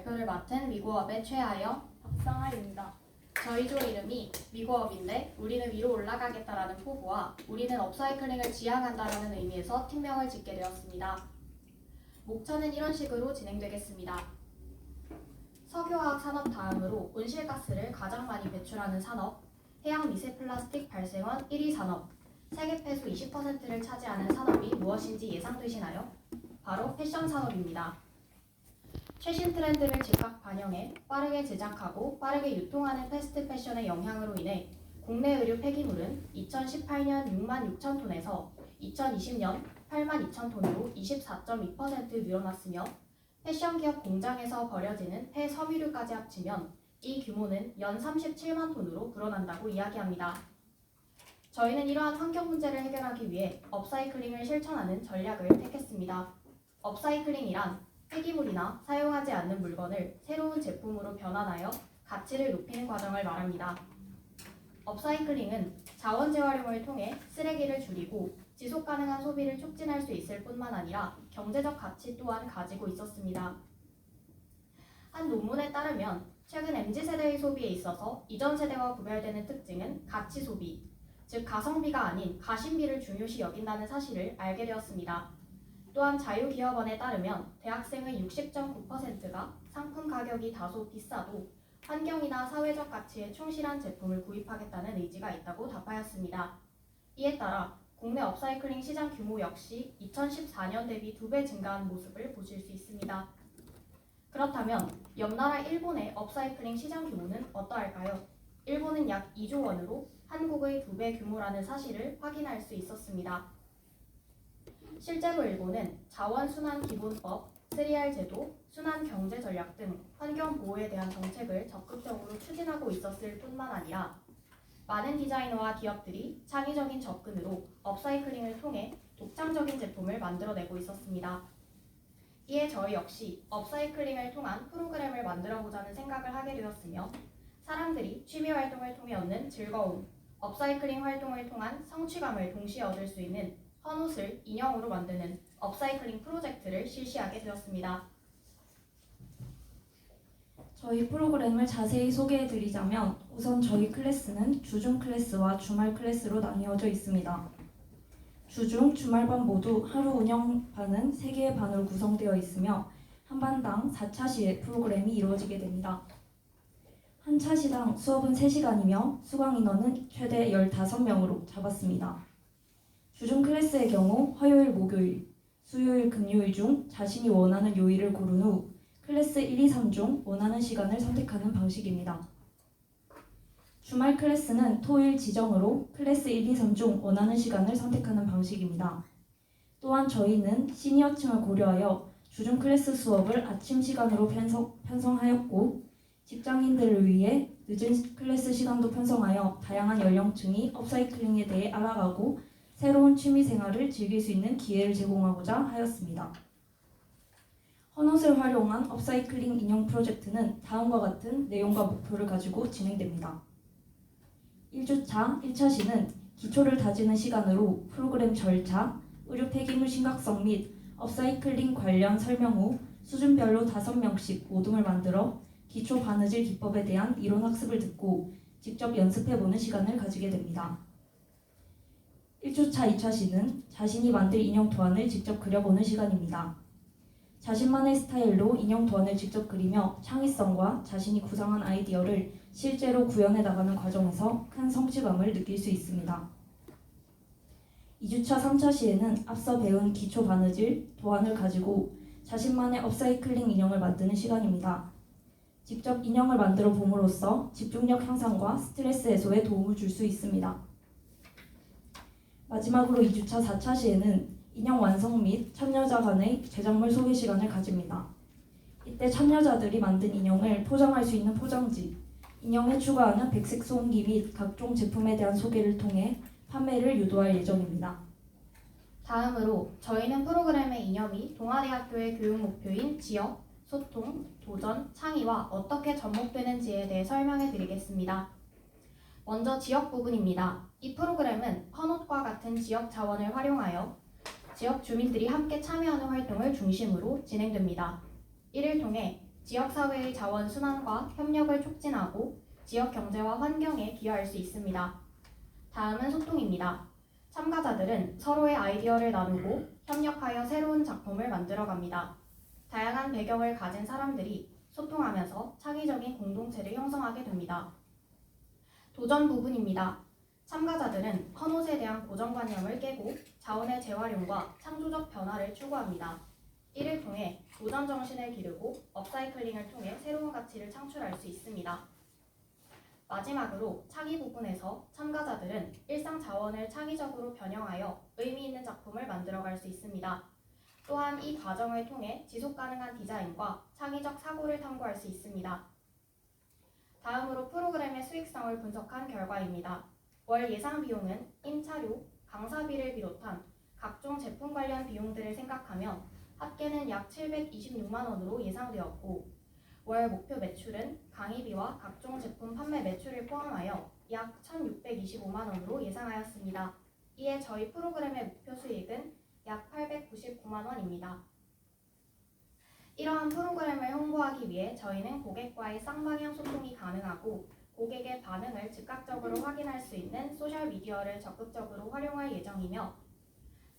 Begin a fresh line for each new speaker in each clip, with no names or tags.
발표를 맡은 미고업의 최하영,
박상아입니다.
저희 조 이름이 미고업인데 우리는 위로 올라가겠다라는 포부와 우리는 업사이클링을 지향한다라는 의미에서 팀명을 짓게 되었습니다. 목차는 이런 식으로 진행되겠습니다. 석유화학 산업 다음으로 온실가스를 가장 많이 배출하는 산업, 해양 미세 플라스틱 발생원 1위 산업, 세계 폐수 20%를 차지하는 산업이 무엇인지 예상되시나요? 바로 패션 산업입니다. 최신 트렌드를 즉각 반영해 빠르게 제작하고 빠르게 유통하는 패스트 패션의 영향으로 인해 국내 의류 폐기물은 2018년 6만 6천 톤에서 2020년 8만 2천 톤으로 24.2% 늘어났으며 패션 기업 공장에서 버려지는 폐섬유류까지 합치면 이 규모는 연 37만 톤으로 불어난다고 이야기합니다. 저희는 이러한 환경 문제를 해결하기 위해 업사이클링을 실천하는 전략을 택했습니다. 업사이클링이란 폐기물이나 사용하지 않는 물건을 새로운 제품으로 변환하여 가치를 높이는 과정을 말합니다. 업사이클링은 자원 재활용을 통해 쓰레기를 줄이고 지속 가능한 소비를 촉진할 수 있을 뿐만 아니라 경제적 가치 또한 가지고 있었습니다. 한 논문에 따르면 최근 MZ세대의 소비에 있어서 이전 세대와 구별되는 특징은 가치 소비, 즉 가성비가 아닌 가심비를 중요시 여긴다는 사실을 알게 되었습니다. 또한 자유기업원에 따르면 대학생의 60.9%가 상품 가격이 다소 비싸도 환경이나 사회적 가치에 충실한 제품을 구입하겠다는 의지가 있다고 답하였습니다. 이에 따라 국내 업사이클링 시장 규모 역시 2014년 대비 두 배 증가한 모습을 보실 수 있습니다. 그렇다면 옆나라 일본의 업사이클링 시장 규모는 어떠할까요? 일본은 약 2조 원으로 한국의 두 배 규모라는 사실을 확인할 수 있었습니다. 실제로 일본은 자원순환기본법, 3R 제도, 순환경제전략 등 환경보호에 대한 정책을 적극적으로 추진하고 있었을 뿐만 아니라 많은 디자이너와 기업들이 창의적인 접근으로 업사이클링을 통해 독창적인 제품을 만들어내고 있었습니다. 이에 저희 역시 업사이클링을 통한 프로그램을 만들어보자는 생각을 하게 되었으며 사람들이 취미 활동을 통해 얻는 즐거움, 업사이클링 활동을 통한 성취감을 동시에 얻을 수 있는 헌옷을 인형으로 만드는 업사이클링 프로젝트를 실시하게 되었습니다.
저희 프로그램을 자세히 소개해 드리자면 우선 저희 클래스는 주중 클래스와 주말 클래스로 나뉘어져 있습니다. 주중, 주말반 모두 하루 운영반은 3개의 반으로 구성되어 있으며 한 반당 4차 시 프로그램이 이루어지게 됩니다. 한 차시당 수업은 3시간이며 수강 인원은 최대 15명으로 잡았습니다. 주중 클래스의 경우 화요일, 목요일, 수요일, 금요일 중 자신이 원하는 요일을 고른 후 클래스 1, 2, 3 중 원하는 시간을 선택하는 방식입니다. 주말 클래스는 토일 지정으로 클래스 1, 2, 3 중 원하는 시간을 선택하는 방식입니다. 또한 저희는 시니어층을 고려하여 주중 클래스 수업을 아침 시간으로 편성, 편성하였고 직장인들을 위해 늦은 클래스 시간도 편성하여 다양한 연령층이 업사이클링에 대해 알아가고 새로운 취미 생활을 즐길 수 있는 기회를 제공하고자 하였습니다. 헌옷을 활용한 업사이클링 인형 프로젝트는 다음과 같은 내용과 목표를 가지고 진행됩니다. 1주차 1차 시는 기초를 다지는 시간으로 프로그램 절차, 의료 폐기물 심각성 및 업사이클링 관련 설명 후 수준별로 5명씩 모둠을 만들어 기초 바느질 기법에 대한 이론 학습을 듣고 직접 연습해보는 시간을 가지게 됩니다. 1주차 2차 시는 자신이 만들 인형 도안을 직접 그려보는 시간입니다. 자신만의 스타일로 인형 도안을 직접 그리며 창의성과 자신이 구상한 아이디어를 실제로 구현해 나가는 과정에서 큰 성취감을 느낄 수 있습니다. 2주차 3차 시에는 앞서 배운 기초 바느질, 도안을 가지고 자신만의 업사이클링 인형을 만드는 시간입니다. 직접 인형을 만들어 봄으로써 집중력 향상과 스트레스 해소에 도움을 줄 수 있습니다. 마지막으로 2주차 4차 시에는 인형 완성 및 참여자 간의 제작물 소개 시간을 가집니다. 이때 참여자들이 만든 인형을 포장할 수 있는 포장지, 인형에 추가하는 백색 소음기 및 각종 제품에 대한 소개를 통해 판매를 유도할 예정입니다.
다음으로 저희는 프로그램의 이념이 동아대학교의 교육 목표인 지역, 소통, 도전, 창의와 어떻게 접목되는지에 대해 설명해 드리겠습니다. 먼저 지역 부분입니다. 이 프로그램은 헌옷과 같은 지역 자원을 활용하여 지역 주민들이 함께 참여하는 활동을 중심으로 진행됩니다. 이를 통해 지역 사회의 자원 순환과 협력을 촉진하고 지역 경제와 환경에 기여할 수 있습니다. 다음은 소통입니다. 참가자들은 서로의 아이디어를 나누고 협력하여 새로운 작품을 만들어 갑니다. 다양한 배경을 가진 사람들이 소통하면서 창의적인 공동체를 형성하게 됩니다. 도전 부분입니다. 참가자들은 헌옷에 대한 고정관념을 깨고 자원의 재활용과 창조적 변화를 추구합니다. 이를 통해 도전 정신을 기르고 업사이클링을 통해 새로운 가치를 창출할 수 있습니다. 마지막으로 창의 부분에서 참가자들은 일상 자원을 창의적으로 변형하여 의미 있는 작품을 만들어갈 수 있습니다. 또한 이 과정을 통해 지속 가능한 디자인과 창의적 사고를 탐구할 수 있습니다. 다음으로 수익성을 분석한 결과입니다. 월 예상 비용은 임차료, 강사비를 비롯한 각종 제품 관련 비용들을 생각하면 합계는 약 726만 원으로 예상되었고 월 목표 매출은 강의비와 각종 제품 판매 매출을 포함하여 약 1,625만 원으로 예상하였습니다. 이에 저희 프로그램의 목표 수익은 약 899만 원입니다. 이러한 프로그램을 홍보하기 위해 저희는 고객과의 쌍방향 소통이 가능하고 고객의 반응을 즉각적으로 확인할 수 있는 소셜미디어를 적극적으로 활용할 예정이며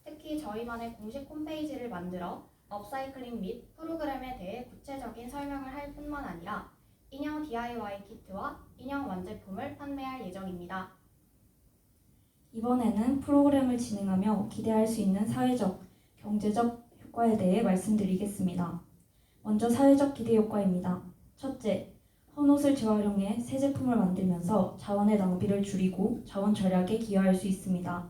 특히 저희만의 공식 홈페이지를 만들어 업사이클링 및 프로그램에 대해 구체적인 설명을 할 뿐만 아니라 인형 DIY 키트와 인형 완제품을 판매할 예정입니다.
이번에는 프로그램을 진행하며 기대할 수 있는 사회적, 경제적 효과에 대해 말씀드리겠습니다. 먼저 사회적 기대 효과입니다. 첫째, 헌옷을 재활용해 새 제품을 만들면서 자원의 낭비를 줄이고 자원 절약에 기여할 수 있습니다.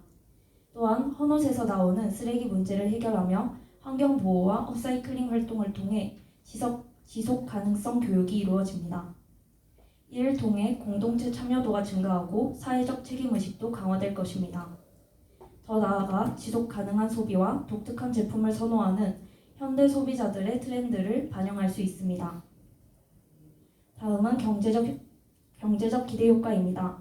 또한 헌옷에서 나오는 쓰레기 문제를 해결하며 환경 보호와 업사이클링 활동을 통해 지속, 지속 가능성 교육이 이루어집니다. 이를 통해 공동체 참여도가 증가하고 사회적 책임의식도 강화될 것입니다. 더 나아가 지속 가능한 소비와 독특한 제품을 선호하는 현대 소비자들의 트렌드를 반영할 수 있습니다. 다음은 경제적, 경제적 기대 효과입니다.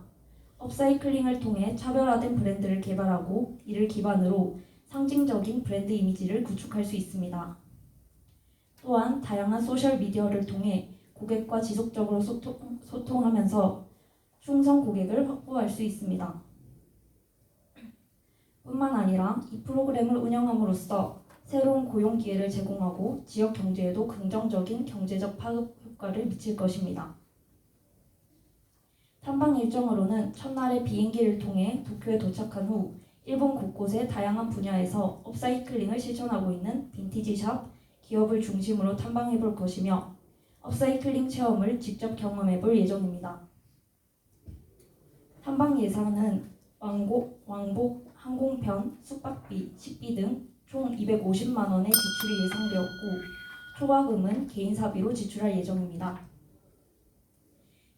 업사이클링을 통해 차별화된 브랜드를 개발하고 이를 기반으로 상징적인 브랜드 이미지를 구축할 수 있습니다. 또한 다양한 소셜 미디어를 통해 고객과 지속적으로 소통, 소통하면서 충성 고객을 확보할 수 있습니다. 뿐만 아니라 이 프로그램을 운영함으로써 새로운 고용 기회를 제공하고 지역 경제에도 긍정적인 경제적 파급 효과를 미칠 것입니다. 탐방 일정으로는 첫날에 비행기를 통해 도쿄에 도착한 후 일본 곳곳의 다양한 분야에서 업사이클링을 실천하고 있는 빈티지 샵, 기업을 중심으로 탐방해 볼 것이며 업사이클링 체험을 직접 경험해 볼 예정입니다. 탐방 예산은 왕복, 왕복, 항공편, 숙박비, 식비 등 총 250만 원의 지출이 예상되었고 초과금은 개인 사비로 지출할 예정입니다.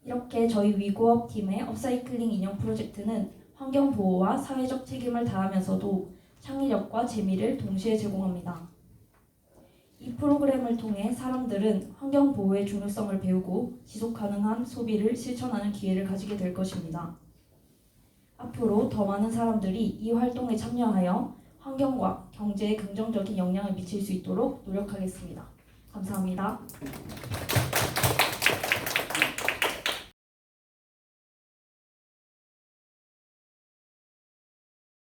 이렇게 저희 위고업 팀의 업사이클링 인형 프로젝트는 환경 보호와 사회적 책임을 다하면서도 창의력과 재미를 동시에 제공합니다. 이 프로그램을 통해 사람들은 환경 보호의 중요성을 배우고 지속 가능한 소비를 실천하는 기회를 가지게 될 것입니다. 앞으로 더 많은 사람들이 이 활동에 참여하여 환경과 경제에 긍정적인 영향을 미칠 수 있도록 노력하겠습니다. 감사합니다.